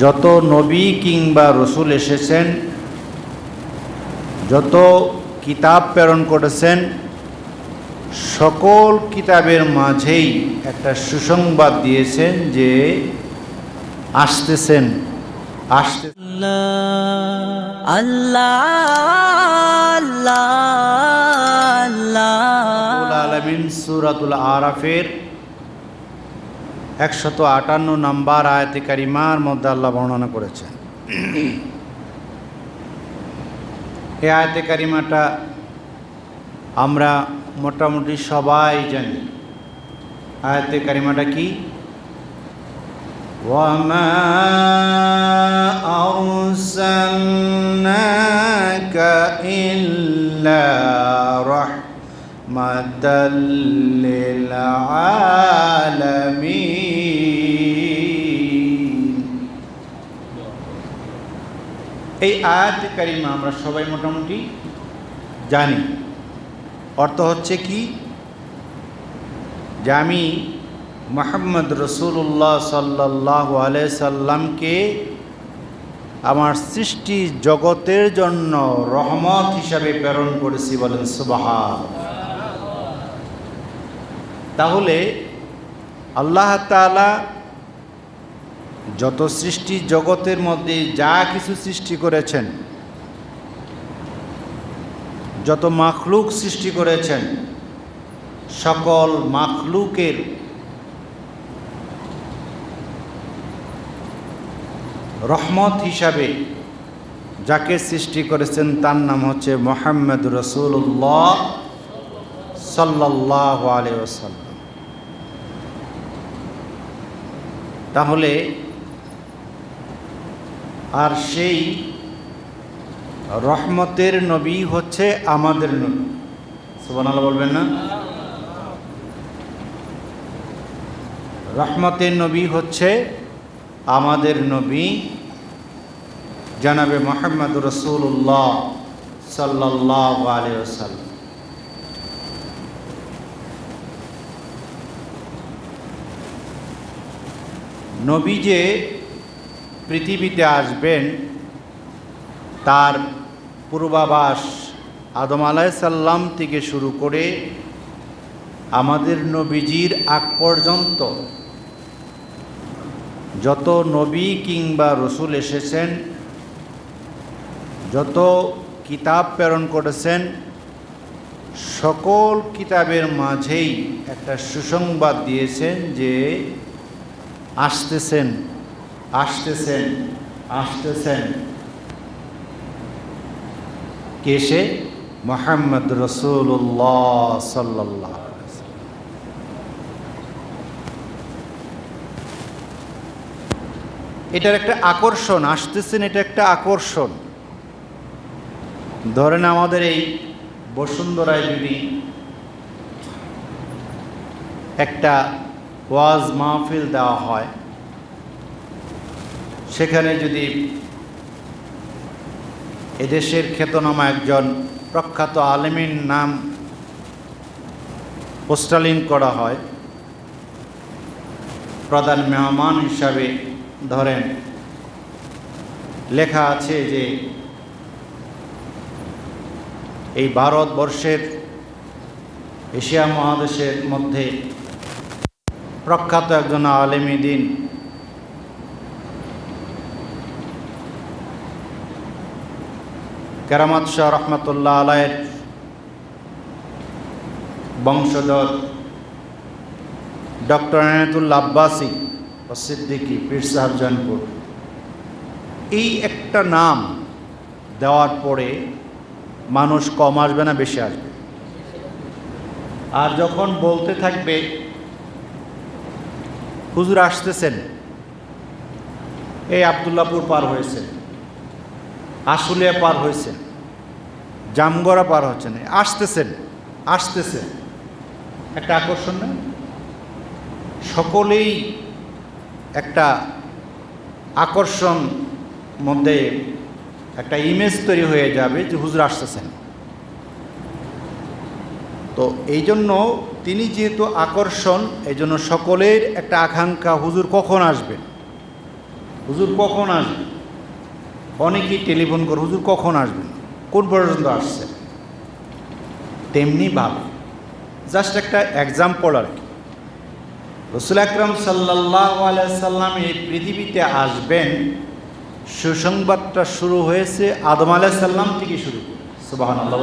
যত নবী কিংবা রসুল এসেছেন যত কিতাব প্রেরণ করেছেন সকল কিতাবের মাঝেই একটা সুসংবাদ দিয়েছেন যে আসতেছেন আসতে আল্লাহ আল্লাহ আল্লাহ আলমিন সুরাতুল আরাফের একশত আটান্ন নাম্বার আয়াতে কারিমার মধ্যে আল্লাহ বর্ণনা করেছেন এই আয়াতে কারিমাটা আমরা মোটামুটি সবাই জানি আয়াতে কারিমাটা কি وما أرسلناك إلا رحمة للعالمين এই আয়াত কারিমা আমরা সবাই মোটামুটি জানি। অর্থ হচ্ছে কি? যে আমি মোহাম্মদ রসুল্লাহ সাল্লাহ সাল্লামকে আমার সৃষ্টি জগতের জন্য রহমত হিসাবে প্রেরণ করেছি বলেন সুবাহ তাহলে আল্লাহ তালা যত সৃষ্টি জগতের মধ্যে যা কিছু সৃষ্টি করেছেন, যত মাখলুক সৃষ্টি করেছেন, সকল মাখলুকের রহমত হিসাবে যাকে সৃষ্টি করেছেন, তার নাম হচ্ছে মোহাম্মদ রসুল্লাহ সাল্লাহ আলী ওসাল্লাম তাহলে আর সেই রহমতের নবী হচ্ছে আমাদের নবী। সুবান বলবেন না? রহমতের নবী হচ্ছে আমাদের নবী জানাবে মোহাম্মদ রসুল্লাহ সাল্লাহ নবী যে পৃথিবীতে আসবেন তার পূর্বাবাস আদম আলাইসাল্লাম থেকে শুরু করে আমাদের নবীজির আগ পর্যন্ত যত নবী কিংবা রসুল এসেছেন, যত কিতাব প্রেরণ করেছেন, সকল কিতাবের মাঝেই একটা সুসংবাদ দিয়েছেন যে আসতেছেন আসতেছেন আসতেছেন। কেসে মোহাম্মদ রসুল্লাহ সাল্লাহ এটার একটা আকর্ষণ, আসতেছেন এটা একটা আকর্ষণ। ধরেন আমাদের এই বসুন্ধরায় যদি একটা ওয়াজ মাহফিল দেওয়া হয় সেখানে যদি এদেশের খ্যাতনামা একজন প্রখ্যাত আলেমের নাম পোস্টালিং করা হয়, প্রধান মেহমান হিসাবে ধরেন, লেখা আছে যে এই ভারতবর্ষের এশিয়া মহাদেশের মধ্যে প্রখ্যাত একজন আলেমী দিন কেরামত শাহ রহমতুল্লাহ আলায়ের বংশধর ডক্টর আনাতুল্লা আব্বাসী ও সিদ্দিকী পীর সাহেব জনপুর এই একটা নাম দেওয়ার পরে মানুষ কম আসবে না বেশি আসবে। আর যখন বলতে থাকবে, হুজুর আসতেছেন, এই আবদুল্লাপুর পার হয়েছেন, আশুলিয়া পার হয়েছেন। জামগড়া পার হচ্ছেন আসতেছেন আসতেছেন। একটা আকর্ষণ না? সকলেই একটা আকর্ষণ মধ্যে একটা ইমেজ তৈরি হয়ে যাবে যে হুজুর আসতেছেন। তো এই জন্য তিনি যেহেতু আকর্ষণ এই জন্য সকলের একটা আকাঙ্ক্ষা, হুজুর কখন আসবেন? হুজুর কখন আসবে অনেকেই টেলিফোন করে, হুজুর কখন আসবেন? কোন পর্যন্ত আসছে? তেমনি ভাবে। জাস্ট একটা এক্সাম্পল আর কি। রসুল আকরম সাল্লাহ সাল্লাম এই পৃথিবীতে আসবেন, সুসংবাদটা শুরু হয়েছে আদম আলাইসাল্লাম থেকে শুরু সুবাহান আল্লাহ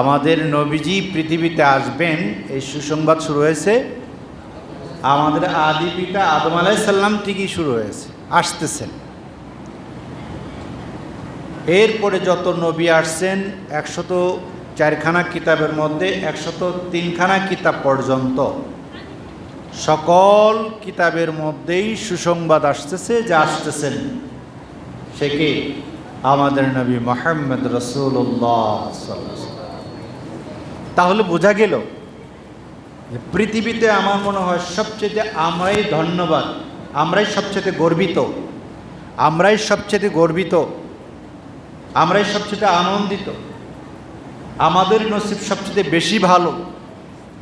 আমাদের নবীজি পৃথিবীতে আসবেন, এই সুসংবাদ শুরু হয়েছে, আমাদের আদি পিতা আদম আলাইসাল্লাম থেকেই শুরু হয়েছে, আসতেছেন। এরপরে যত নবী আসছেন, একশত চারখানা কিতাবের মধ্যে একশত তিনখানা কিতাব পর্যন্ত। সকল কিতাবের মধ্যেই সুসংবাদ আসতেছে যা আসতেছেন। সে কি? আমাদের নবী মোহাম্মদ রসুল্লাহ তাহলে বোঝা গেল যে পৃথিবীতে আমার মনে হয় সবচেয়ে আমরাই ধন্যবাদ, আমরাই সবচেয়ে গর্বিত, আমরাই সবচেয়ে গর্বিত আমরাই সবচেয়ে আনন্দিত আমাদের নসিব সবচেয়ে বেশি ভালো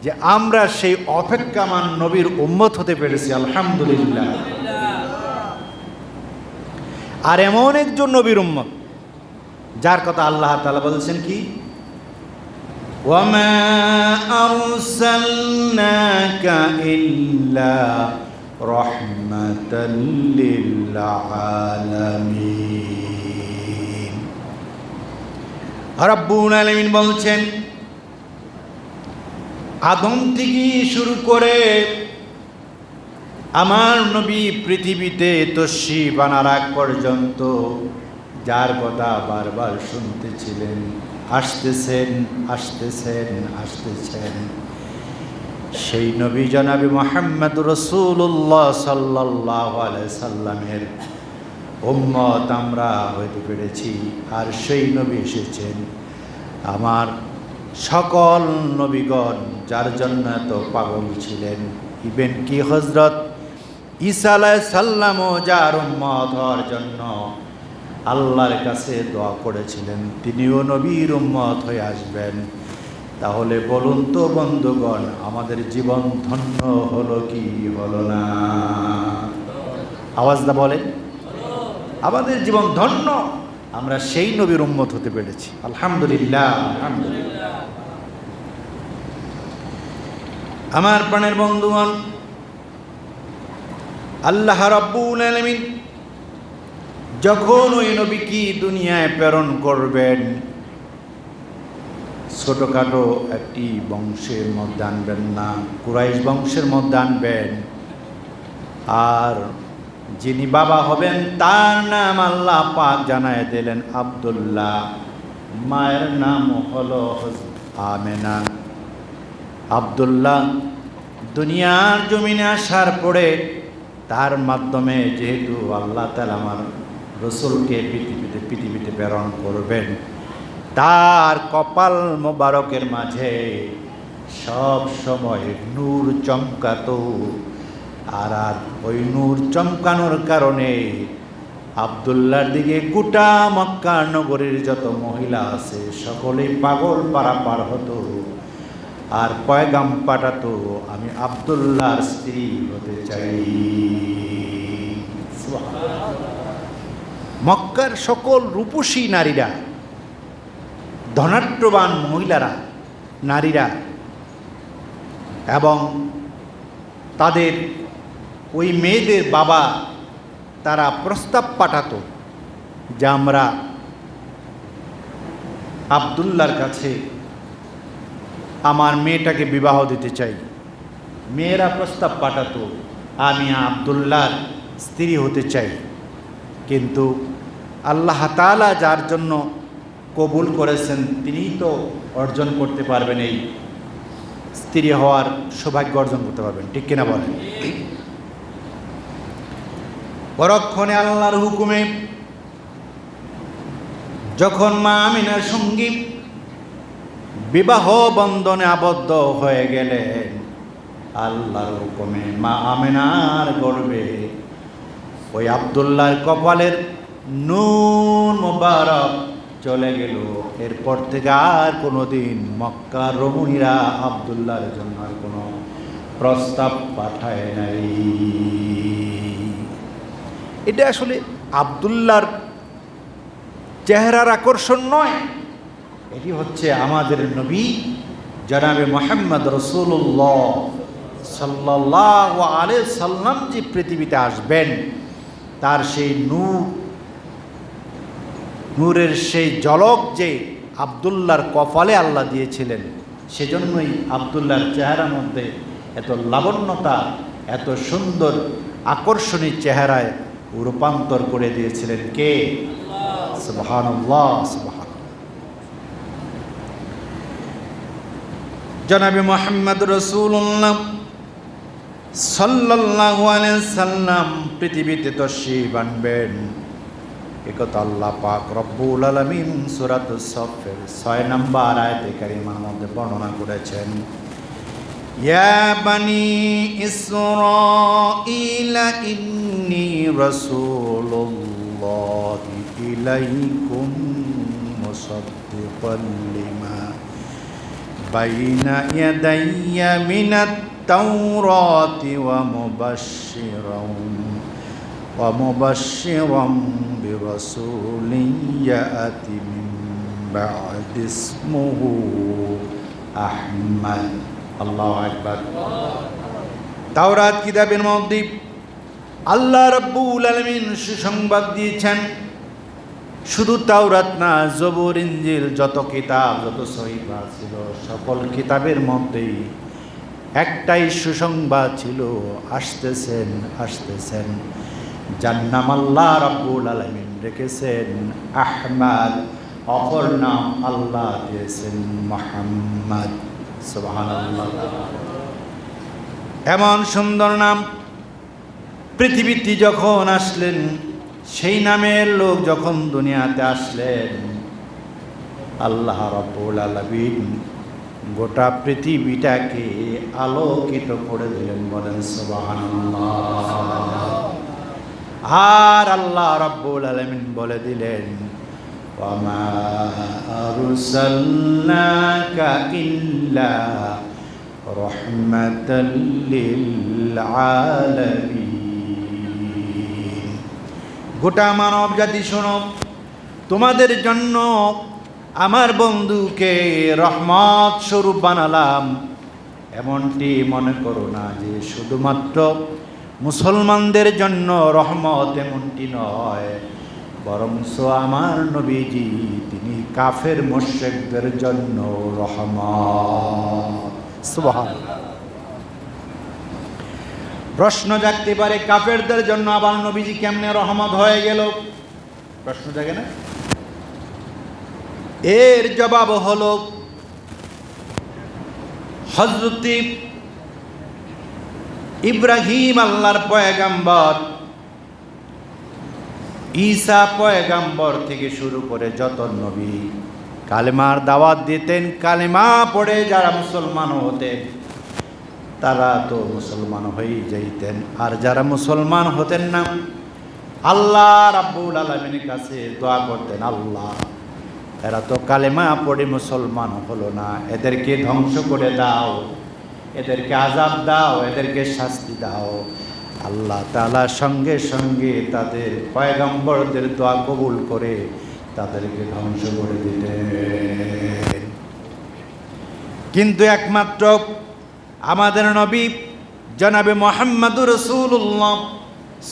যে আমরা সেই অপেক্ষামান নবীর উম্মত হতে পেরেছি আলহামদুলিল্লাহ আর এমন একজন নবীর উম্মত যার কথা আল্লাহ তাআলা বলছেন কি وما أرسلناك إلا رحمة للعالمين রব্বুল আলামিন বলছেন, আদম থেকে শুরু করে আমার নবী পৃথিবীতে তস্যি বানার আগ পর্যন্ত যার কথা বারবার শুনতেছিলেন আসতেছেন আসতেছেন আসতেছেন সেই নবী জনাবি মোহাম্মদ রসুল্লাহ সাল্লাহ সাল্লামের উম্মত আমরা হইতে পেরেছি, আর সেই নবী এসেছেন। আমার সকল নবীগণ যার জন্য এত পাগল ছিলেন। ইভেন কি হজরত ঈসা আলাহ সাল্লামও যার উম্মত হওয়ার জন্য আল্লাহর কাছে দোয়া করেছিলেন, তিনিও নবীর উম্মত হয়ে আসবেন। তাহলে বলুন তো বন্ধুগণ, আমাদের জীবন ধন্য হলো কি হলো না? আওয়াজটা বলেন। আমাদের জীবন ধন্য আমরা সেই নবীর উম্মত হতে পেরেছি। আলহামদুলিল্লাহ। আলহামদুলিল্লাহ আমার প্রাণের বন্ধুগণ আল্লাহ রাব্বুল আলমিন যখন ওই নবী কি দুনিয়ায় প্রেরণ করবেন ছোটোখাটো একটি বংশের মধ্যে আনবেন না কুরাইশ বংশের মধ্যে আনবেন আর যিনি বাবা হবেন, তার নাম আল্লাহ পাক জানায় দিলেন আব্দুল্লাহ। মায়ের নাম হলো আমেনা। আবদুল্লাহ দুনিয়ার জমিনে আসার পরে তার মাধ্যমে যেহেতু আল্লাহ তালা আমার রসুলকে পৃথিবীতে পৃথিবীতে প্রেরণ করবেন, তার কপাল মোবারকের মাঝে সব সময় নূর চমকাতো। আর আর ওই নূর চমকানোর কারণে আবদুল্লার দিকে গোটা মক্কা নগরীর যত মহিলা আছে সকলেই পাগল পারা পার হতো। আর পয়গাম পাঠাতো, আমি আবদুল্লাহর স্ত্রী হতে চাই। মক্কার সকল রূপসী নারীরা ধনাট্যবান মহিলারা, নারীরা এবং তাদের ওই মেয়েদের বাবা তারা প্রস্তাব পাঠাতো যে আমরা আবদুল্লার কাছে আমার মেয়েটাকে বিবাহ দিতে চাই। মেয়েরা প্রস্তাব পাঠাতো, আমি আবদুল্লার স্ত্রী হতে চাই। কিন্তু আল্লাহ তালা যার জন্য কবুল করেছেন, তিনিই তো অর্জন করতে পারবেন, এই স্ত্রী হওয়ার সৌভাগ্য অর্জন করতে পারবেন। ঠিক কিনা বলেন? পরক্ষণে আল্লাহর হুকুমে, যখন মা আমিনার সঙ্গী বিবাহ বন্ধনে আবদ্ধ হয়ে গেলেন, আল্লাহর হুকুমে মা আমিনার গর্বে ওই আবদুল্লাহর কপালের নুন মোবারক চলে গেল। এরপর থেকে আর কোনো দিন মক্কার রমণীরা আবদুল্লাহর জন্য আর কোনো প্রস্তাব পাঠায় নাই। এটা আসলে আবদুল্লার চেহারার আকর্ষণ নয়। এটি হচ্ছে আমাদের নবী, জনাবে মোহাম্মদ রসুল্লাহ সাল্লাহ আলে সাল্লাম যে পৃথিবীতে আসবেন, তার সেই নূর, নূরের সেই জলক যে আবদুল্লার কপালে আল্লাহ দিয়েছিলেন, সেজন্যই আবদুল্লার চেহারার মধ্যে এত লাবণ্যতা, এত সুন্দর আকর্ষণী চেহারায় রূপান্তর করে দিয়েছিলেন কে? সুবহানাল্লাহ সুবহান জনাবি মোহাম্মদ রসুল্লাহ আলাইহি সাল্লাম পৃথিবীতে তশরিফ আনবেন। একথা আল্লাহ পাক রব্বুল আলামিন সূরাত সফের ছয় নম্বর আয়াতে কারিমার মধ্যে বর্ণনা করেছেন। يا بني إسرائيل إني رسول الله إليكم مصدقا لما بين يدي من التوراة ومبشرا ومبشرا برسول يأتي من بعد اسمه أحمد আল্লাহ তাওরাত কিতাবের মহদ্বীপ? আল্লাহ রব্বুল আলমিন সুসংবাদ দিয়েছেন। শুধু তাওরাত না, জবর ইঞ্জিল যত কিতাব, যত সহিবা ছিল, সকল কিতাবের মধ্যেই একটাই সুসংবাদ ছিল, আসতেছেন আসতেছেন। যার নাম আল্লাহ রব্বুল আলমিন রেখেছেন, আহমাদ, অপর নাম আল্লাহ দিয়েছেন মোহাম্মদ। এমন সুন্দর নাম পৃথিবীতে যখন আসলেন, সেই নামের লোক যখন দুনিয়াতে আসলেন, আল্লাহ রব্বুল আলমিন গোটা পৃথিবীটাকে আলোকিত করে দিলেন, বলেন সুবাহান আর আল্লাহ রব্বুল আলমিন বলে দিলেন وما أرسلناك إلا رحمة للعالمين গোটা মানব জাতি শোনো তোমাদের জন্য আমার বন্ধুকে রহমত স্বরূপ বানালাম এমনটি মনে করো না যে শুধুমাত্র মুসলমানদের জন্য রহমত এমনটি নয় বরংস আমার নবীজি, তিনি কাফের মোশেকদের জন্য রহমত। সুবহান প্রশ্ন জাগতে পারে, কাফেরদের জন্য আবার নবীজি কেমনে রহমত হয়ে গেল? প্রশ্ন জাগে না? এর জবাব হল হজরতি ইব্রাহিম আল্লাহর পয়গাম্বর ঈসা পয়গাম্বর থেকে শুরু করে যত নবী কালেমার দাওয়াত দিতেন, কালেমা পড়ে যারা মুসলমান হতেন, তারা তো মুসলমান হয়েই যাইতেন। আর যারা মুসলমান হতেন না, আল্লাহ রাব্বুল আলমিনের কাছে দোয়া করতেন, আল্লাহ, এরা তো কালেমা পড়ে মুসলমান হলো না, এদেরকে ধ্বংস করে দাও, এদেরকে আজাব দাও, এদেরকে শাস্তি দাও। আল্লাহ তালা সঙ্গে সঙ্গে তাদের পয়গম্বরদের দোয়া কবুল করে তাদেরকে ধ্বংস করে দিতেন। কিন্তু একমাত্র আমাদের নবী জনাবে মোহাম্মদুর রসুল্লাহ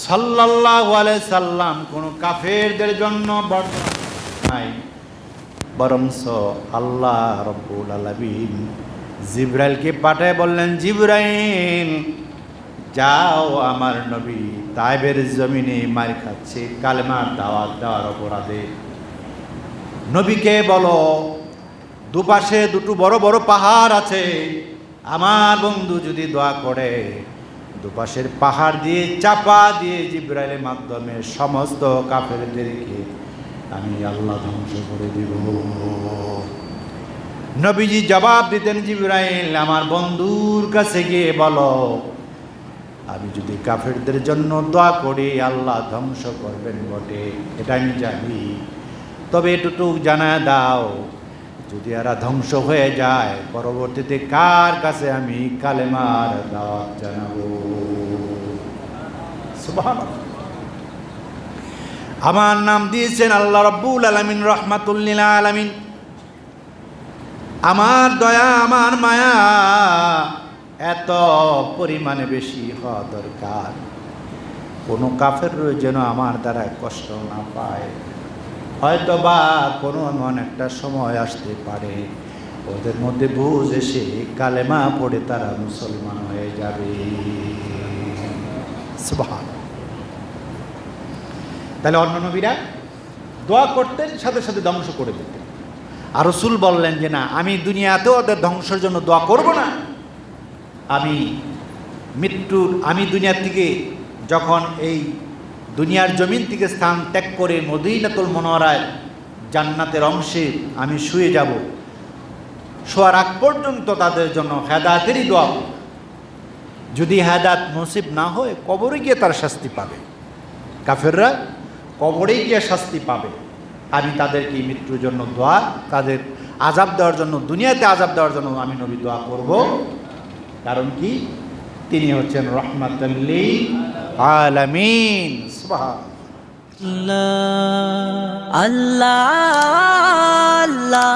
সাল্লাহ সাল্লাম, কোনো কাফেরদের জন্য নাই। বরংস আল্লাহ রব্বুল আলমিন জিব্রাইলকে পাঠায় বললেন, জিব্রাইল যাও আমার নবী, তাইবের জমিনে মার খাচ্ছে, কালেমার দাওয়াত দেওয়ার অপরাধে। নবীকে বলো, দুপাশে দুটো বড় বড় পাহাড় আছে, আমার বন্ধু যদি দোয়া করে, দুপাশের পাহাড় দিয়ে চাপা দিয়ে জিব্রাইলের মাধ্যমে সমস্ত কাফেরদেরকে আমি আল্লাহ ধ্বংস করে দিব। নবীজি জবাব দিতেন জিব্রাইল, আমার বন্ধুর কাছে গিয়ে বলো আমি যদি কাফেরদের জন্য দোয়া করি, আল্লাহ ধ্বংস করবেন বটে। এটা আমি জানি। তবে এটুকু জানা দাও, যদি এরা ধ্বংস হয়ে যায়, পরবর্তীতে কার কাছে আমি কালেমার দাওয়াত জানাব? আমার নাম দিয়েছেন আল্লাহ রব্বুল আলমিন রহমাতুল্লিল আলমিন। আমার দয়া, আমার মায়া এত পরিমাণে বেশি হওয়া দরকার। কোনো কাফের যেন আমার দ্বারা কষ্ট না পায়। হয়তো বা কোনো এমন একটা সময় আসতে পারে, ওদের মধ্যে বুঝ এসে কালেমা পড়ে তারা মুসলমান হয়ে যাবে। তাহলে অন্য নবীরা দোয়া করতেন, সাথে সাথে ধ্বংস করে দিতেন। আর রসুল বললেন যে, না, আমি দুনিয়াতেও ওদের ধ্বংসের জন্য দোয়া করব না। আমি মৃত্যুর, আমি দুনিয়ার থেকে যখন এই দুনিয়ার জমিন থেকে স্থান ত্যাগ করে মদিনাতুল মনোহরায় জান্নাতের অংশে আমি শুয়ে যাব, শোয়ার আগ পর্যন্ত তাদের জন্য হেদায়াতেরই দোয়া। যদি হেদাত নসিব না হয়, কবরে গিয়ে তার শাস্তি পাবে। কাফেররা কবরেই গিয়ে শাস্তি পাবে। আমি তাদেরকে মৃত্যুর জন্য দোয়া, তাদের আজাব দেওয়ার জন্য, দুনিয়াতে আজাব দেওয়ার জন্য আমি নবী দোয়া করব। কারণ কি? তিনি হচ্ছেন রহমাতাল্লি আলামিন। আল্লাহ আল্লাহ।